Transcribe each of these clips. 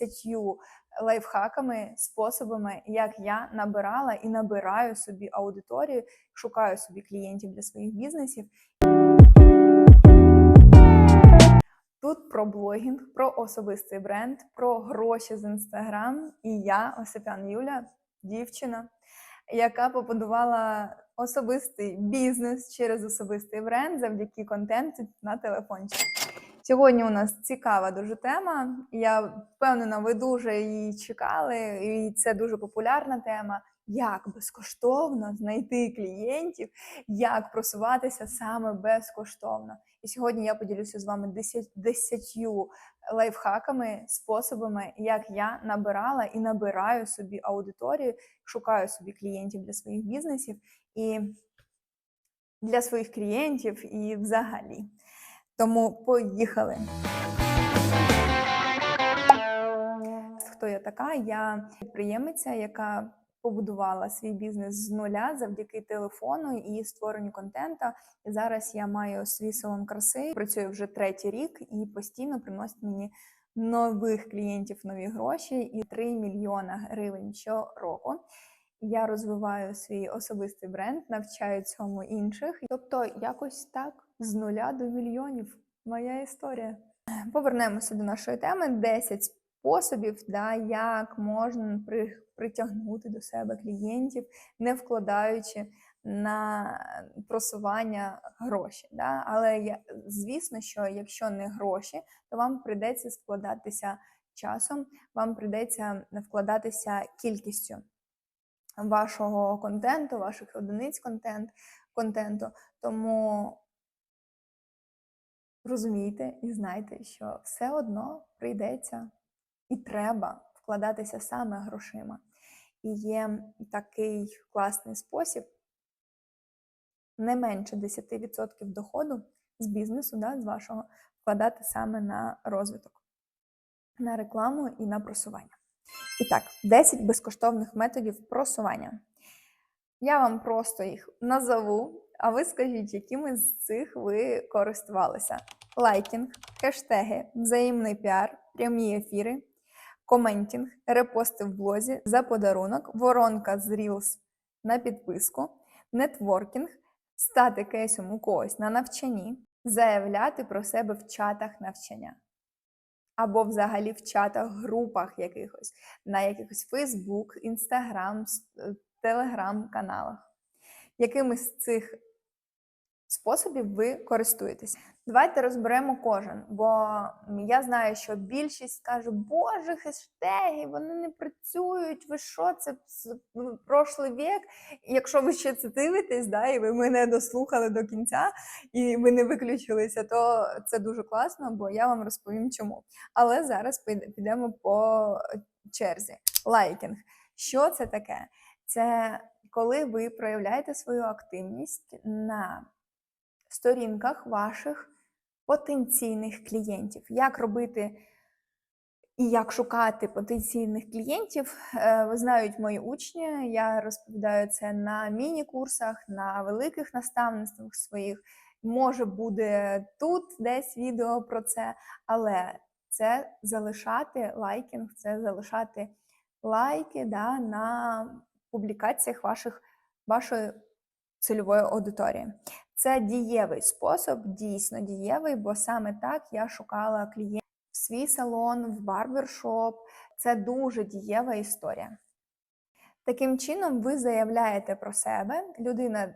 10 лайфхаками, способами, як я набирала і набираю собі аудиторію, шукаю собі клієнтів для своїх бізнесів. Тут про блогінг, про особистий бренд, про гроші з інстаграм. І я, Осипян Юля, дівчина, яка побудувала особистий бізнес через особистий бренд завдяки контенту на телефончик. Сьогодні у нас цікава дуже тема. Я впевнена, ви дуже її чекали, і це дуже популярна тема. Як безкоштовно знайти клієнтів, як просуватися саме безкоштовно. І сьогодні я поділюся з вами 10, 10 лайфхаками, способами, як я набирала і набираю собі аудиторію, шукаю собі клієнтів для своїх бізнесів і для своїх клієнтів, і взагалі. Тому поїхали. Хто я така? Я підприємиця, яка побудувала свій бізнес з нуля завдяки телефону і створенню контенту. І зараз я маю свій салон краси, працюю вже третій рік і постійно приносить мені нових клієнтів нові гроші і 3 мільйона гривень щороку. Я розвиваю свій особистий бренд, навчаю цьому інших. Тобто, якось так з нуля до мільйонів. Моя історія. Повернемося до нашої теми: 10 способів, да, як можна при, притягнути до себе клієнтів, не вкладаючи на просування гроші. Да? Але я, звісно, що якщо не гроші, то вам прийдеться складатися часом, вам прийдеться вкладатися кількістю вашого контенту, ваших одиниць контент, контенту. Тому розумійте і знайте, що все одно прийдеться і треба вкладатися саме грошима. І є такий класний спосіб не менше 10% доходу з бізнесу, да, з вашого, вкладати саме на розвиток, на рекламу і на просування. І так, 10 безкоштовних методів просування. Я вам просто їх назову, а ви скажіть, якими з цих ви користувалися: лайкінг, хештеги, взаємний піар, прямі ефіри, коментінг, репости в блозі за подарунок, воронка з Reels на підписку, нетворкінг, стати кейсом у когось на навчанні, заявляти про себе в чатах навчання. Або взагалі в чатах, групах якихось, на якихось Facebook, Instagram, телеграм-каналах. Якими з цих способів ви користуєтесь? Давайте розберемо кожен, бо я знаю, що більшість каже, боже, хештеги, вони не працюють. Ви що, це прошлий вік? Якщо ви ще це дивитесь, да, і ви мене дослухали до кінця, і ви не виключилися, то це дуже класно, бо я вам розповім чому. Але зараз підемо по черзі. Лайкінг. Що це таке? Це коли ви проявляєте свою активність на сторінках ваших потенційних клієнтів. Як робити і як шукати потенційних клієнтів, ви знають мої учні. Я розповідаю це на міні-курсах, на великих наставництвах своїх. Може буде тут десь відео про це, але це залишати лайкінг, це залишати лайки да, на публікаціях ваших, вашої цільової аудиторії. Це дієвий спосіб, дійсно дієвий, бо саме так я шукала клієнтів в свій салон, в барбершоп. Це дуже дієва історія. Таким чином, ви заявляєте про себе, людина,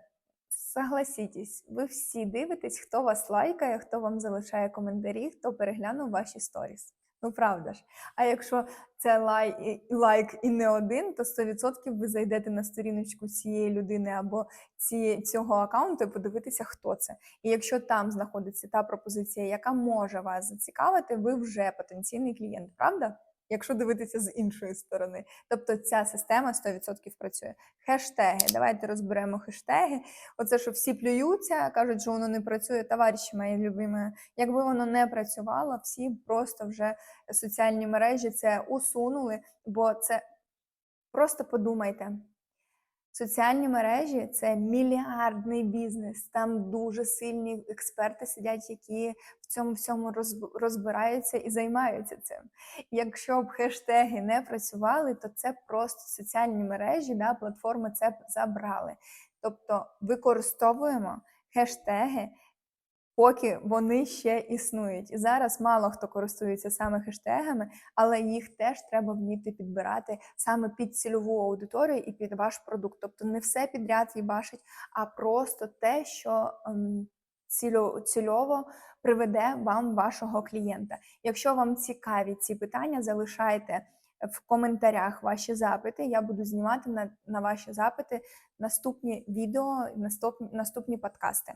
согласітесь, ви всі дивитесь, хто вас лайкає, хто вам залишає коментарі, хто переглянув ваші сторіс. Ну, правда ж. А якщо це лайк, лайк і не один, то 100% ви зайдете на сторіночку цієї людини або ці, цього аккаунту і подивитися, хто це. І якщо там знаходиться та пропозиція, яка може вас зацікавити, ви вже потенційний клієнт, правда? Якщо дивитися з іншої сторони. Тобто ця система 100% працює. Хештеги. Давайте розберемо хештеги. Оце, що всі плюються, кажуть, що воно не працює. Товариші мої любимі, якби воно не працювало, всі просто вже соціальні мережі це усунули, бо це просто подумайте. Соціальні мережі це мільярдний бізнес. Там дуже сильні експерти сидять, які в цьому всьому розбираються і займаються цим. Якщо б хештеги не працювали, то це просто соціальні мережі, да, платформи це б забрали. Тобто використовуємо хештеги, поки вони ще існують. І зараз мало хто користується саме хештегами, але їх теж треба вміти підбирати саме під цільову аудиторію і під ваш продукт. Тобто не все підряд їбашить, а просто те, що ем, цільово приведе вам вашого клієнта. Якщо вам цікаві ці питання, залишайте в коментарях ваші запити. Я буду знімати на, на ваші запити наступні відео, наступні, наступні подкасти.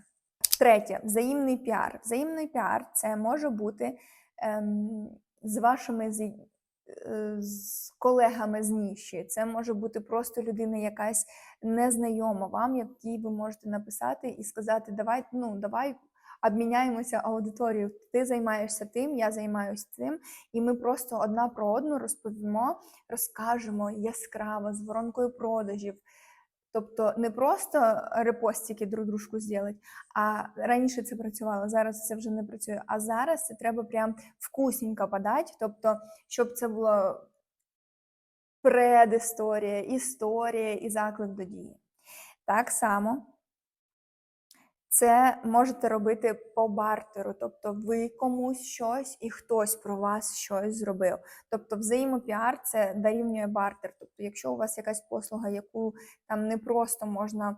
Третє взаємний піар. Взаємний піар це може бути ем, з вашими з, е, з колегами з ніші. Це може бути просто людина якась незнайома вам, якій ви можете написати і сказати: Давай, ну давай. Обміняємося аудиторією. Ти займаєшся тим, я займаюся цим, і ми просто одна про одну розповімо, розкажемо яскраво з воронкою продажів. Тобто не просто репостики друг дружку зробити, а раніше це працювало, зараз це вже не працює. А зараз це треба прям вкусненько подати, тобто, щоб це було предісторія, історія і заклик до дії. Так само це можете робити по бартеру, тобто ви комусь щось і хтось про вас щось зробив. Тобто взаємопіар це дорівнює бартер. Тобто, якщо у вас якась послуга, яку там не просто можна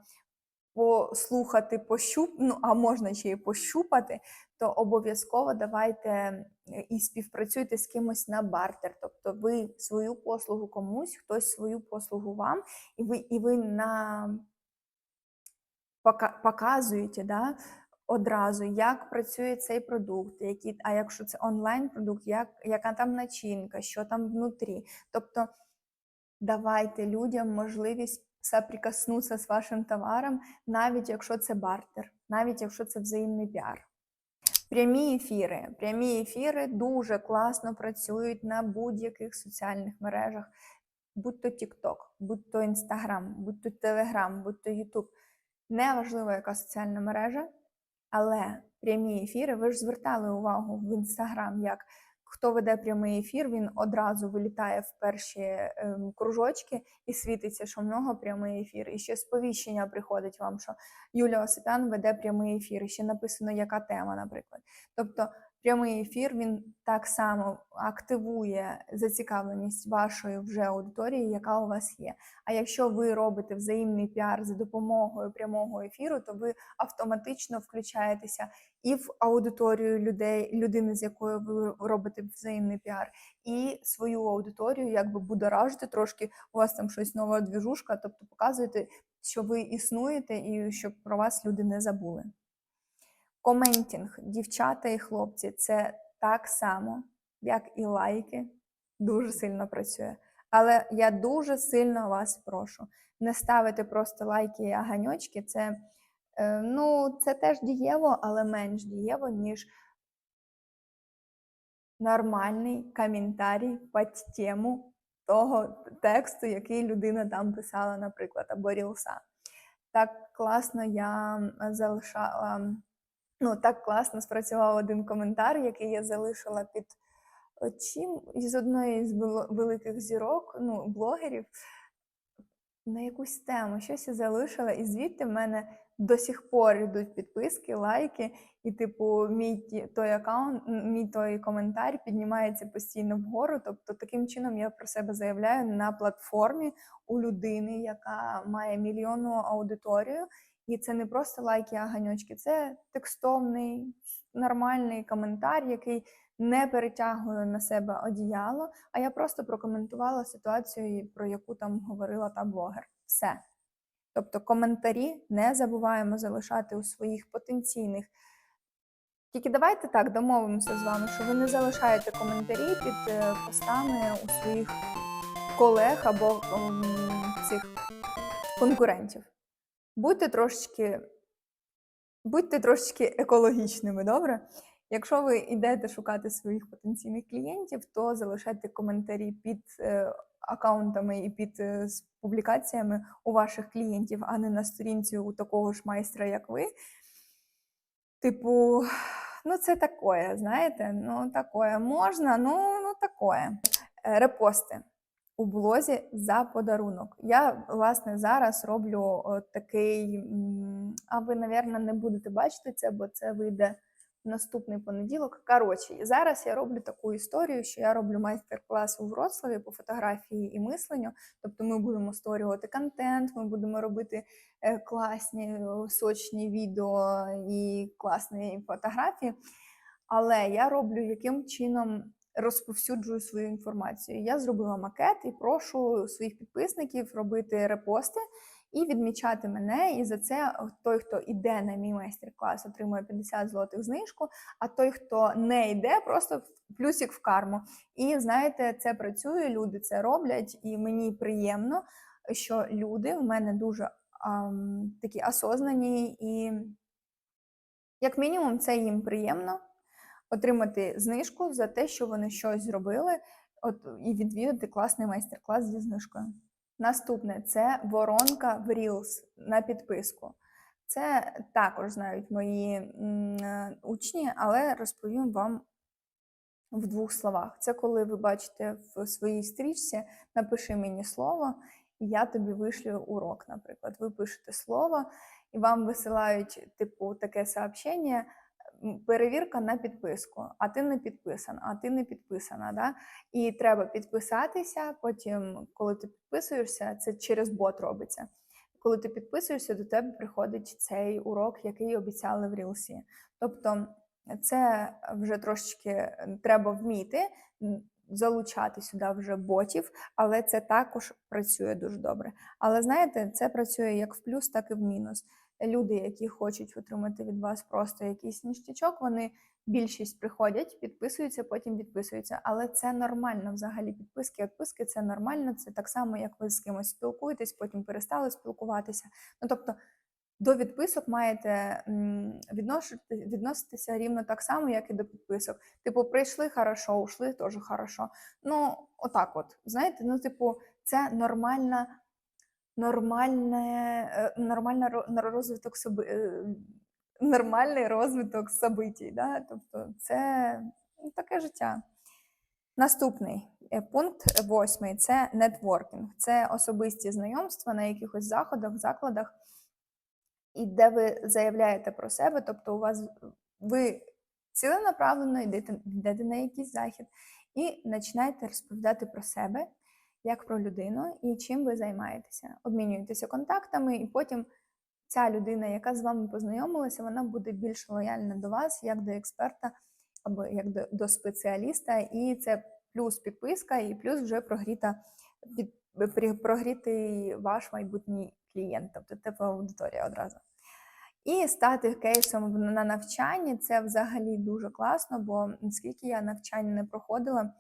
послухати, пощуп, ну а можна ще й пощупати, то обов'язково давайте е, і співпрацюйте з кимось на бартер. Тобто ви свою послугу комусь, хтось свою послугу вам, і ви, і ви на показуєте да, одразу, як працює цей продукт, які, а якщо це онлайн-продукт, як, яка там начинка, що там внутрі. Тобто давайте людям можливість соприкоснутися з вашим товаром, навіть якщо це бартер, навіть якщо це взаємний піар. Прямі ефіри. Прямі ефіри дуже класно працюють на будь-яких соціальних мережах, будь то TikTok, будь то Instagram, будь то Telegram, будь то YouTube. Неважливо, яка соціальна мережа, але прямі ефіри, ви ж звертали увагу в інстаграм, як хто веде прямий ефір, він одразу вилітає в перші ем, кружочки і світиться, що в нього прямий ефір. І ще сповіщення приходить вам, що Юлія Осипян веде прямий ефір, і ще написано, яка тема, наприклад. Тобто прямий ефір він так само активує зацікавленість вашої вже аудиторії, яка у вас є. А якщо ви робите взаємний піар за допомогою прямого ефіру, то ви автоматично включаєтеся і в аудиторію людей, людини, з якою ви робите взаємний піар, і свою аудиторію, якби будоражите трошки. У вас там щось нова двіжушка, тобто показуєте, що ви існуєте, і щоб про вас люди не забули. Коментінг, дівчата і хлопці, це так само, як і лайки, дуже сильно працює. Але я дуже сильно вас прошу, не ставити просто лайки і аганьочки. Це, е, ну, це теж дієво, але менш дієво, ніж нормальний коментарій під тему того тексту, який людина там писала, наприклад, або рілса. Так класно я залишала. Ну, так класно спрацював один коментар, який я залишила під е, чим із одної з великих зірок, ну, блогерів, на якусь тему. Щось я залишила, і звідти в мене до сих пор йдуть підписки, лайки, і, типу, мій той аккаунт, мій той коментар піднімається постійно вгору. Тобто, таким чином я про себе заявляю на платформі у людини, яка має мільйонну аудиторію. І це не просто лайки, а ганьочки, це текстовний, нормальний коментар, який не перетягує на себе одіяло, а я просто прокоментувала ситуацію, про яку там говорила та блогер. Все. Тобто коментарі не забуваємо залишати у своїх потенційних. Тільки давайте так домовимося з вами, що ви не залишаєте коментарі під е, постами у своїх колег або цих конкурентів. Будьте трошечки, будьте трошечки екологічними, добре? Якщо ви йдете шукати своїх потенційних клієнтів, то залишайте коментарі під е, аккаунтами і під е, публікаціями у ваших клієнтів, а не на сторінці у такого ж майстра, як ви. Типу, ну це такое, знаєте, ну такое можна, ну, ну такое. Е, Репости у блозі за подарунок. Я, власне, зараз роблю такий, а ви, напевно, не будете бачити це, бо це вийде в наступний понеділок. Коротше, зараз я роблю таку історію, що я роблю майстер-клас у Вроцлаві по фотографії і мисленню. Тобто ми будемо створювати контент, ми будемо робити е, класні сочні відео і класні фотографії. Але я роблю яким чином розповсюджую свою інформацію. Я зробила макет і прошу своїх підписників робити репости і відмічати мене. І за це той, хто йде на мій майстер-клас, отримує 50 злотих знижку, а той, хто не йде, просто плюсик в карму. І знаєте, це працює, люди це роблять, і мені приємно, що люди в мене дуже ам, такі осознані, і як мінімум це їм приємно отримати знижку за те, що вони щось зробили, от і відвідати класний майстер-клас зі знижкою. Наступне це воронка в Reels на підписку. Це також знають мої е, учні, але розповім вам в двох словах. Це коли ви бачите в своїй стрічці, напиши мені слово, і я тобі вишлю урок, наприклад. Ви пишете слово, і вам висилають, типу, таке сообщення, перевірка на підписку, а ти не підписана, а ти не підписана. Да? І треба підписатися. Потім, коли ти підписуєшся, це через бот робиться. Коли ти підписуєшся, до тебе приходить цей урок, який обіцяли в Рілсі. Тобто, це вже трошечки треба вміти залучати сюди вже ботів, але це також працює дуже добре. Але знаєте, це працює як в плюс, так і в мінус. Люди, які хочуть отримати від вас просто якийсь ніштячок, вони більшість приходять, підписуються, потім відписуються. Але це нормально взагалі. Підписки, відписки це нормально. Це так само, як ви з кимось спілкуєтесь, потім перестали спілкуватися. Ну тобто. До відписок маєте відноситися рівно так само, як і до підписок. Типу, прийшли хорошо, ушли теж хорошо. Ну, отак от. Знаєте, ну, типу, це нормальна, нормальне, е, нормальна розвиток соби, е, нормальний розвиток событій. Да? Тобто, це ну, таке життя. Наступний е, пункт восьмий це нетворкінг. Це особисті знайомства на якихось заходах, закладах і де ви заявляєте про себе, тобто у вас ви ціленаправленно йдете, йдете на якийсь захід і починаєте розповідати про себе як про людину і чим ви займаєтеся. Обмінюєтеся контактами, і потім ця людина, яка з вами познайомилася, вона буде більш лояльна до вас, як до експерта або як до, до спеціаліста, і це плюс підписка, і плюс вже прогріта під, прогрітий ваш майбутній клієнт, тобто типу аудиторія одразу. І стати кейсом на навчанні це взагалі дуже класно, бо наскільки я навчання не проходила,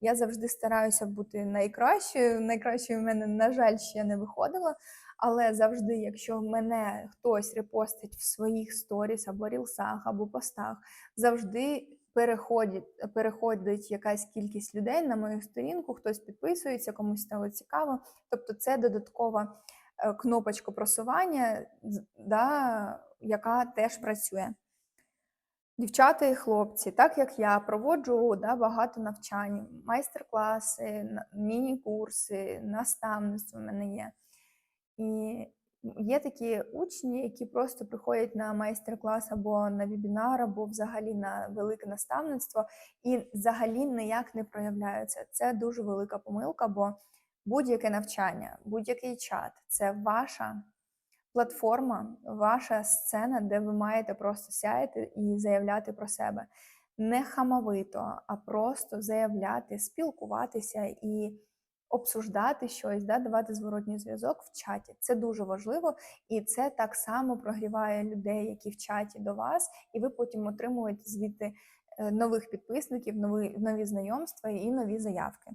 я завжди стараюся бути найкращою. Найкращою в мене, на жаль, ще не виходило. Але завжди, якщо мене хтось репостить в своїх сторіс або рілсах, або постах, завжди переходить, переходить якась кількість людей на мою сторінку, хтось підписується, комусь стало цікаво. Тобто це додаткова е, кнопочка просування, да, яка теж працює. Дівчата і хлопці, так як я проводжу да, багато навчань, майстер-класи, міні-курси, наставництво в мене є. І є такі учні, які просто приходять на майстер-клас або на вебінар, або взагалі на велике наставництво, і взагалі ніяк не проявляються. Це дуже велика помилка, бо будь-яке навчання, будь-який чат це ваша платформа, ваша сцена, де ви маєте просто сяяти і заявляти про себе. Не хамовито, а просто заявляти, спілкуватися і обсуждати щось, да, давати зворотній зв'язок в чаті. Це дуже важливо, і це так само прогріває людей, які в чаті до вас, і ви потім отримуєте звідти е, нових підписників, нові, нові знайомства і нові заявки.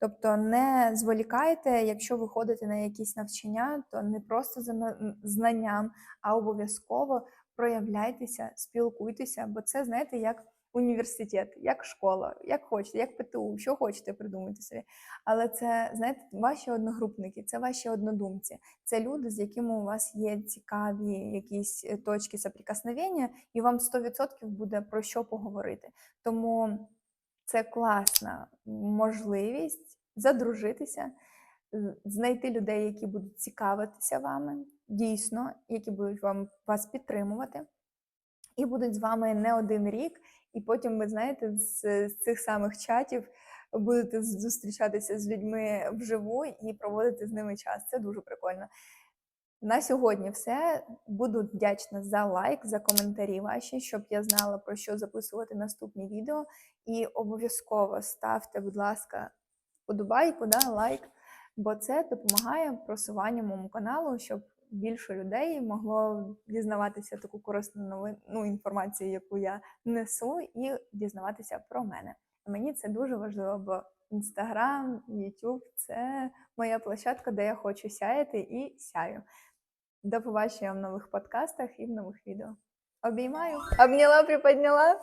Тобто не зволікайте, якщо ви ходите на якісь навчання, то не просто за знанням, а обов'язково проявляйтеся, спілкуйтеся, бо це знаєте, як університет, як школа, як хочете, як ПТУ, що хочете придумайте собі. Але це, знаєте, ваші одногрупники, це ваші однодумці, це люди, з якими у вас є цікаві якісь е, точки соприкосновення, і вам 100% буде про що поговорити. Тому це класна можливість задружитися, знайти людей, які будуть цікавитися вами, дійсно, які будуть вам вас підтримувати, і будуть з вами не один рік. І потім, ви знаєте, з, з цих самих чатів будете зустрічатися з людьми вживу і проводити з ними час. Це дуже прикольно. На сьогодні все. Буду вдячна за лайк, за коментарі ваші, щоб я знала про що записувати наступні відео. І обов'язково ставте, будь ласка, подобайку, да, лайк, бо це допомагає просуванню моєму каналу, щоб більше людей могло дізнаватися таку корисну новину, ну, інформацію, яку я несу, і дізнаватися про мене. Мені це дуже важливо, бо Інстаграм, Ютуб це моя площадка, де я хочу сяяти і сяю. До побачення в нових подкастах і в нових відео. Обіймаю. Обняла, приподняла.